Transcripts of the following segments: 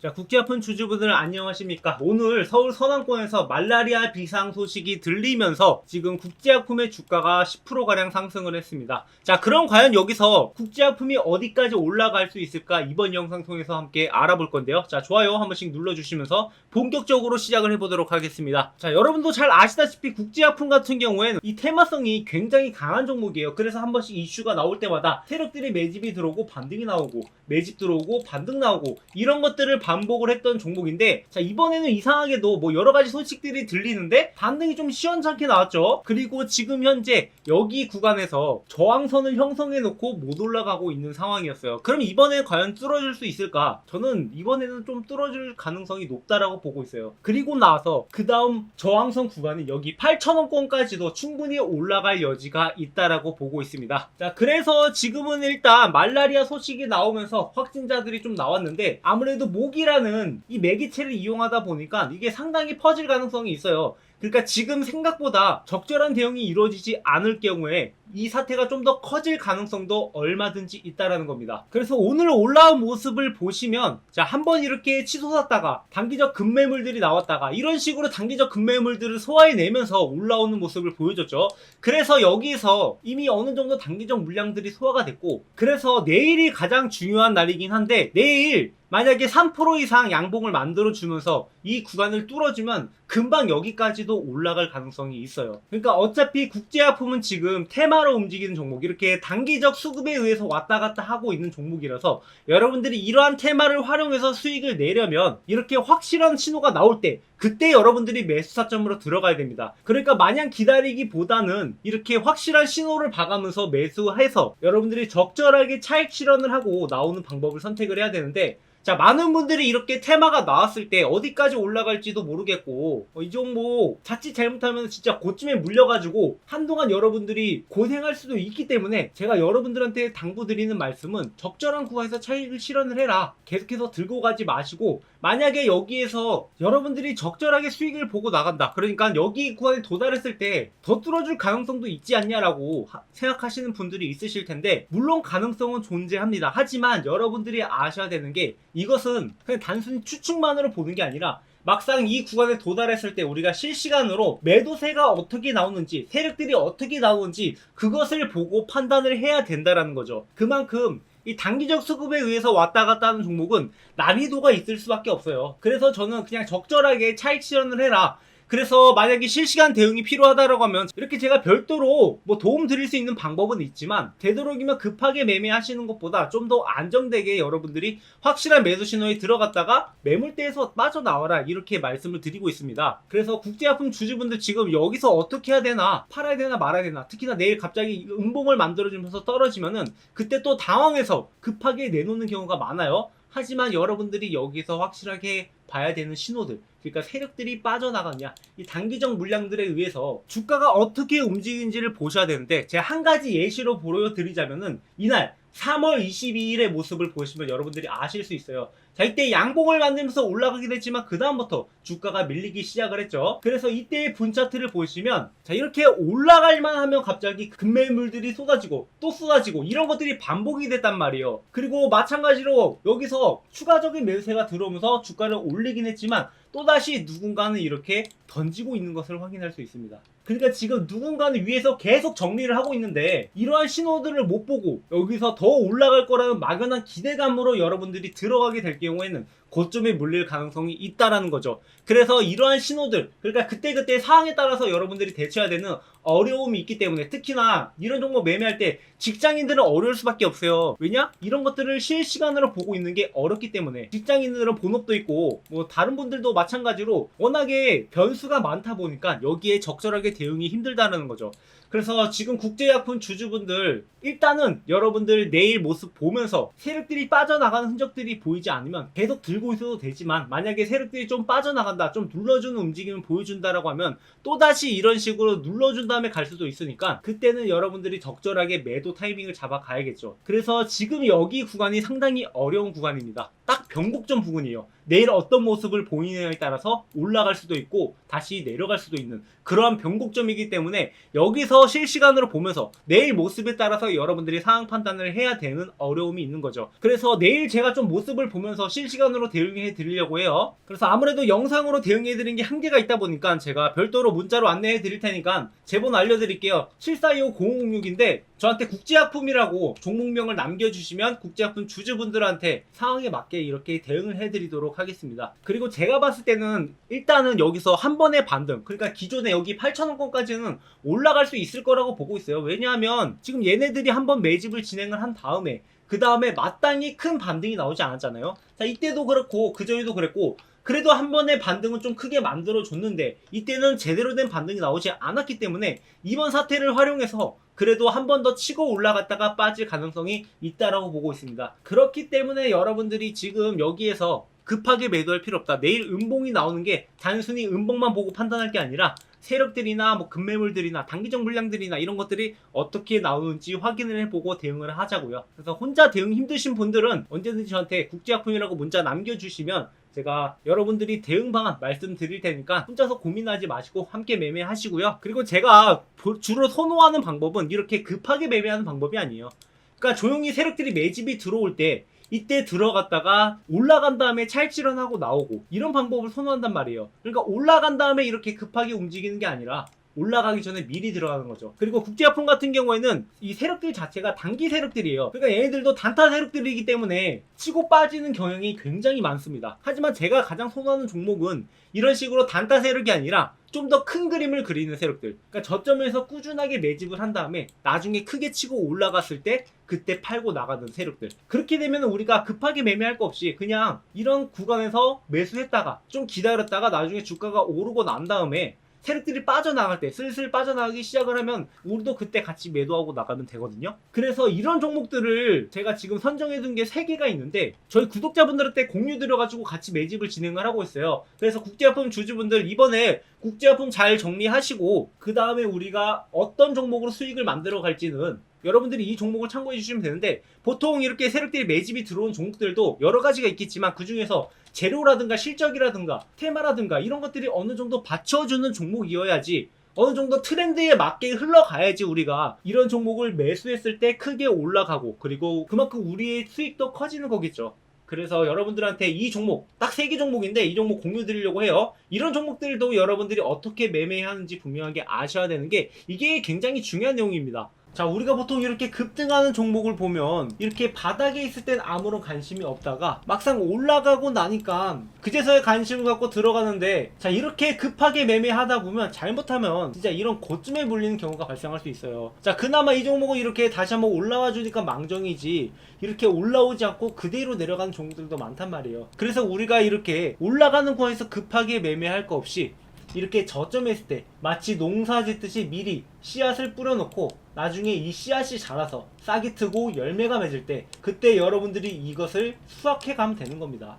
자, 국제 아픈 주주분들 안녕하십니까? 오늘 서울 서남권에서 말라리아 비상 소식이 들리면서 지금 국제 아픔의 주가가 10%가량 상승을 했습니다. 자, 그럼 과연 여기서 국제 아픔이 어디까지 올라갈 수 있을까? 이번 영상 통해서 함께 알아볼 건데요. 자, 좋아요 한 번씩 눌러주시면서 본격적으로 시작을 해보도록 하겠습니다. 자, 여러분도 잘 아시다시피 국제 아픔 같은 경우에는 이 테마성이 굉장히 강한 종목이에요. 그래서 한 번씩 이슈가 나올 때마다 세력들이 매집이 들어오고 반등이 나오고 매집 들어오고 반등 나오고 이런 것들을 반복을 했던 종목인데 자 이번에는 이상하게도 뭐 여러 가지 소식들이 들리는데 반등이 좀 시원찮게 나왔죠. 그리고 지금 현재 여기 구간에서 저항선을 형성해 놓고 못 올라가고 있는 상황이었어요. 그럼 이번에 과연 뚫어줄 수 있을까? 저는 이번에는 좀 뚫어줄 가능성이 높다라고 보고 있어요. 그리고 나서 그 다음 저항선 구간이 여기 8,000원권까지도 충분히 올라갈 여지가 있다라고 보고 있습니다. 자, 그래서 지금은 일단 말라리아 소식이 나오면서 확진자들이 좀 나왔는데 아무래도 모기 라는 이 매개체를 이용하다 보니까 이게 상당히 퍼질 가능성이 있어요. 그러니까 지금 생각보다 적절한 대응이 이루어지지 않을 경우에 이 사태가 좀 더 커질 가능성도 얼마든지 있다라는 겁니다. 그래서 오늘 올라온 모습을 보시면 자, 한 번 이렇게 치솟았다가 단기적 급매물들이 나왔다가 이런 식으로 단기적 급매물들을 소화해내면서 올라오는 모습을 보여줬죠. 그래서 여기서 이미 어느 정도 단기적 물량들이 소화가 됐고 그래서 내일이 가장 중요한 날이긴 한데 내일 만약에 3% 이상 양봉을 만들어 주면서 이 구간을 뚫어주면 금방 여기까지도 올라갈 가능성이 있어요. 그러니까 어차피 국제아품은 지금 테마로 움직이는 종목, 이렇게 단기적 수급에 의해서 왔다 갔다 하고 있는 종목이라서 여러분들이 이러한 테마를 활용해서 수익을 내려면 이렇게 확실한 신호가 나올 때 그때 여러분들이 매수 사점으로 들어가야 됩니다. 그러니까 마냥 기다리기보다는 이렇게 확실한 신호를 봐가면서 매수해서 여러분들이 적절하게 차익 실현을 하고 나오는 방법을 선택을 해야 되는데 자, 많은 분들이 이렇게 테마가 나왔을 때 어디까지 올라갈지도 모르겠고, 어, 이 종목 자칫 잘못하면 진짜 고쯤에 물려가지고 한동안 여러분들이 고생할 수도 있기 때문에 제가 여러분들한테 당부드리는 말씀은 적절한 구간에서 차익을 실현을 해라. 계속해서 들고 가지 마시고, 만약에 여기에서 여러분들이 적 절하게 수익을 보고 나간다. 그러니까 여기 구간에 도달했을 때 더 뚫어줄 가능성도 있지 않냐라고 하- 생각하시는 분들이 있으실 텐데, 물론 가능성은 존재합니다. 하지만 여러분들이 아셔야 되는 게 이것은 그냥 단순히 추측만으로 보는 게 아니라 막상 이 구간에 도달했을 때 우리가 실시간으로 매도세가 어떻게 나오는지 세력들이 어떻게 나오는지 그것을 보고 판단을 해야 된다라는 거죠. 그만큼 이 단기적 수급에 의해서 왔다 갔다 하는 종목은 난이도가 있을 수밖에 없어요. 그래서 저는 그냥 적절하게 차익 실현을 해라. 그래서 만약에 실시간 대응이 필요하다라고 하면 이렇게 제가 별도로 뭐 도움 드릴 수 있는 방법은 있지만 되도록이면 급하게 매매하시는 것보다 좀 더 안정되게 여러분들이 확실한 매수 신호에 들어갔다가 매물대에서 빠져나와라 이렇게 말씀을 드리고 있습니다. 그래서 국제화품 주주분들 지금 여기서 어떻게 해야 되나 팔아야 되나 말아야 되나 특히나 내일 갑자기 음봉을 만들어주면서 떨어지면은 그때 또 당황해서 급하게 내놓는 경우가 많아요. 하지만 여러분들이 여기서 확실하게 봐야 되는 신호들 그러니까 세력들이 빠져나갔냐 이 단기적 물량들에 의해서 주가가 어떻게 움직이는지를 보셔야 되는데 제가 한 가지 예시로 보여드리자면은 이날 3월 22일의 모습을 보시면 여러분들이 아실 수 있어요. 자, 이때 양봉을 만들면서 올라가긴 했지만, 그다음부터 주가가 밀리기 시작을 했죠. 그래서 이때의 분 차트를 보시면, 자, 이렇게 올라갈만 하면 갑자기 급매물들이 쏟아지고, 또 쏟아지고, 이런 것들이 반복이 됐단 말이에요. 그리고 마찬가지로 여기서 추가적인 매수세가 들어오면서 주가를 올리긴 했지만, 또다시 누군가는 이렇게 던지고 있는 것을 확인할 수 있습니다. 그러니까 지금 누군가는 위에서 계속 정리를 하고 있는데 이러한 신호들을 못 보고 여기서 더 올라갈 거라는 막연한 기대감으로 여러분들이 들어가게 될 경우 에는 고점에 물릴 가능성이 있다라는 거죠. 그래서 이러한 신호들, 그러니까 그때그때 상황에 따라서 여러분들이 대처해야 되는 어려움이 있기 때문에 특히나 이런 종목 매매할 때 직장인들은 어려울 수밖에 없어요. 왜냐? 이런 것들을 실시간으로 보고 있는 게 어렵기 때문에 직장인들은 본업도 있고 뭐 다른 분들도 마찬가지로 워낙에 변수가 많다 보니까 여기에 적절하게 대응이 힘들다는 거죠. 그래서 지금 국제약품 주주분들 일단은 여러분들 내일 모습 보면서 세력들이 빠져나가는 흔적들이 보이지 않으면 계속 들고 있어도 되지만 만약에 세력들이 좀 빠져나간다 좀 눌러주는 움직임을 보여준다라고 하면 또다시 이런 식으로 눌러준 다음에 갈 수도 있으니까 그때는 여러분들이 적절하게 매도 타이밍을 잡아 가야겠죠. 그래서 지금 여기 구간이 상당히 어려운 구간입니다. 딱 변곡점 부분이에요 내일 어떤 모습을 보이느냐에 따라서 올라갈 수도 있고 다시 내려갈 수도 있는 그러한 변곡점이기 때문에 여기서 실시간으로 보면서 내일 모습에 따라서 여러분들이 상황 판단을 해야 되는 어려움이 있는 거죠. 그래서 내일 제가 좀 모습을 보면서 실시간으로 대응해 드리려고 해요. 그래서 아무래도 영상으로 대응해 드린 게 한계가 있다 보니까 제가 별도로 문자로 안내해 드릴 테니까 제본 알려드릴게요. 7425-0506인데 저한테 국제약품이라고 종목명을 남겨주시면 국제약품 주주분들한테 상황에 맞게 이렇게 대응을 해드리도록 하겠습니다. 그리고 제가 봤을 때는 일단은 여기서 한 번의 반등, 그러니까 기존에 여기 8,000원권까지는 올라갈 수 있을 거라고 보고 있어요. 왜냐하면 지금 얘네들이 한 번 매집을 진행을 한 다음에 그 다음에 마땅히 큰 반등이 나오지 않았잖아요. 자, 이때도 그렇고 그 전에도 그랬고 그래도 한 번의 반등은 좀 크게 만들어 줬는데 이때는 제대로 된 반등이 나오지 않았기 때문에 이번 사태를 활용해서 그래도 한 번 더 치고 올라갔다가 빠질 가능성이 있다라고 보고 있습니다. 그렇기 때문에 여러분들이 지금 여기에서 급하게 매도할 필요 없다. 내일 음봉이 나오는 게 단순히 음봉만 보고 판단할 게 아니라 세력들이나 뭐 급매물들이나 단기적 물량들이나 이런 것들이 어떻게 나오는지 확인을 해보고 대응을 하자고요. 그래서 혼자 대응 힘드신 분들은 언제든지 저한테 국제약품이라고 문자 남겨주시면 제가 여러분들이 대응 방안 말씀드릴 테니까 혼자서 고민하지 마시고 함께 매매하시고요. 그리고 제가 보- 주로 선호하는 방법은 이렇게 급하게 매매하는 방법이 아니에요. 그러니까 조용히 세력들이 매집이 들어올 때 이때 들어갔다가 올라간 다음에 찰질환하고 나오고 이런 방법을 선호한단 말이에요. 그러니까 올라간 다음에 이렇게 급하게 움직이는 게 아니라 올라가기 전에 미리 들어가는 거죠. 그리고 국제화품 같은 경우에는 이 세력들 자체가 단기 세력들이에요. 그러니까 얘네들도 단타 세력들이기 때문에 치고 빠지는 경향이 굉장히 많습니다. 하지만 제가 가장 선호하는 종목은 이런 식으로 단타 세력이 아니라 좀 더 큰 그림을 그리는 세력들. 그러니까 저점에서 꾸준하게 매집을 한 다음에 나중에 크게 치고 올라갔을 때 그때 팔고 나가는 세력들. 그렇게 되면 우리가 급하게 매매할 거 없이 그냥 이런 구간에서 매수했다가 좀 기다렸다가 나중에 주가가 오르고 난 다음에 세력들이 빠져나갈 때 슬슬 빠져나가기 시작을 하면 우리도 그때 같이 매도하고 나가면 되거든요. 그래서 이런 종목들을 제가 지금 선정해 둔 게 3개가 있는데 저희 구독자분들한테 공유 드려가지고 같이 매집을 진행을 하고 있어요. 그래서 국제화품 주주분들 이번에 국제화품 잘 정리하시고 그 다음에 우리가 어떤 종목으로 수익을 만들어 갈지는 여러분들이 이 종목을 참고해 주시면 되는데 보통 이렇게 세력들이 매집이 들어온 종목들도 여러 가지가 있겠지만 그 중에서 재료라든가 실적이라든가 테마라든가 이런 것들이 어느 정도 받쳐주는 종목이어야지 어느 정도 트렌드에 맞게 흘러가야지 우리가 이런 종목을 매수했을 때 크게 올라가고 그리고 그만큼 우리의 수익도 커지는 거겠죠. 그래서 여러분들한테 이 종목 딱 세 개 종목인데 이 종목 공유 드리려고 해요. 이런 종목들도 여러분들이 어떻게 매매하는지 분명하게 아셔야 되는 게 이게 굉장히 중요한 내용입니다. 자, 우리가 보통 이렇게 급등하는 종목을 보면 이렇게 바닥에 있을 땐 아무런 관심이 없다가 막상 올라가고 나니까 그제서야 관심을 갖고 들어가는데 자, 이렇게 급하게 매매하다 보면 잘못하면 진짜 이런 고쯤에 물리는 경우가 발생할 수 있어요. 자, 그나마 이 종목은 이렇게 다시 한번 올라와 주니까 망정이지 이렇게 올라오지 않고 그대로 내려가는 종목들도 많단 말이에요. 그래서 우리가 이렇게 올라가는 구간에서 급하게 매매할 거 없이 이렇게 저점했을 때 마치 농사 짓듯이 미리 씨앗을 뿌려놓고 나중에 이 씨앗이 자라서 싹이 트고 열매가 맺을 때 그때 여러분들이 이것을 수확해 가면 되는 겁니다.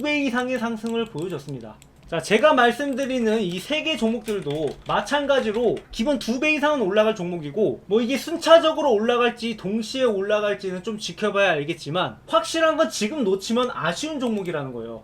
배 이상의 상승을 보여줬습니다. 자, 제가 말씀드리는 이 세 개 종목들도 마찬가지로 기본 두 배 이상은 올라갈 종목이고, 뭐 이게 순차적으로 올라갈지 동시에 올라갈지는 좀 지켜봐야 알겠지만, 확실한 건 지금 놓치면 아쉬운 종목이라는 거예요.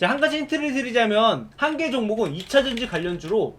자, 한 가지 힌트를 드리자면, 한 개 종목은 2차 전지 관련주로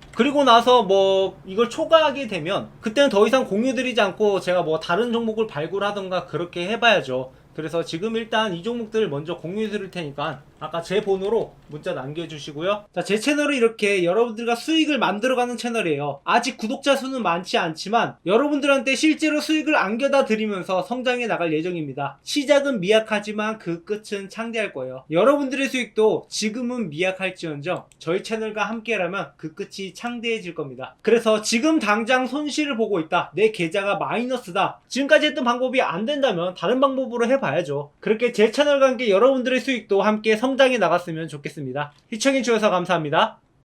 그리고 나서 뭐 이걸 초과하게 되면 그때는 더 이상 공유드리지 않고 제가 뭐 다른 종목을 발굴하던가 그렇게 해봐야죠. 그래서 지금 일단 이 종목들을 먼저 공유해 드릴 테니까 아까 제 번호로 문자 남겨주시고요. 자, 제 채널은 이렇게 여러분들과 수익을 만들어가는 채널이에요. 아직 구독자 수는 많지 않지만 여러분들한테 실제로 수익을 안겨다 드리면서 성장해 나갈 예정입니다. 시작은 미약하지만 그 끝은 창대할 거예요. 여러분들의 수익도 지금은 미약할지언정 저희 채널과 함께라면 그 끝이 창대해질 겁니다. 그래서 지금 당장 손실을 보고 있다. 내 계좌가 마이너스다. 지금까지 했던 방법이 안 된다면 다른 방법으로 해봐야죠. 그렇게 제 채널과 함께 여러분들의 수익도 함께 성 장해 나갔으면 좋겠습니다. 시청해주셔서 감사합니다.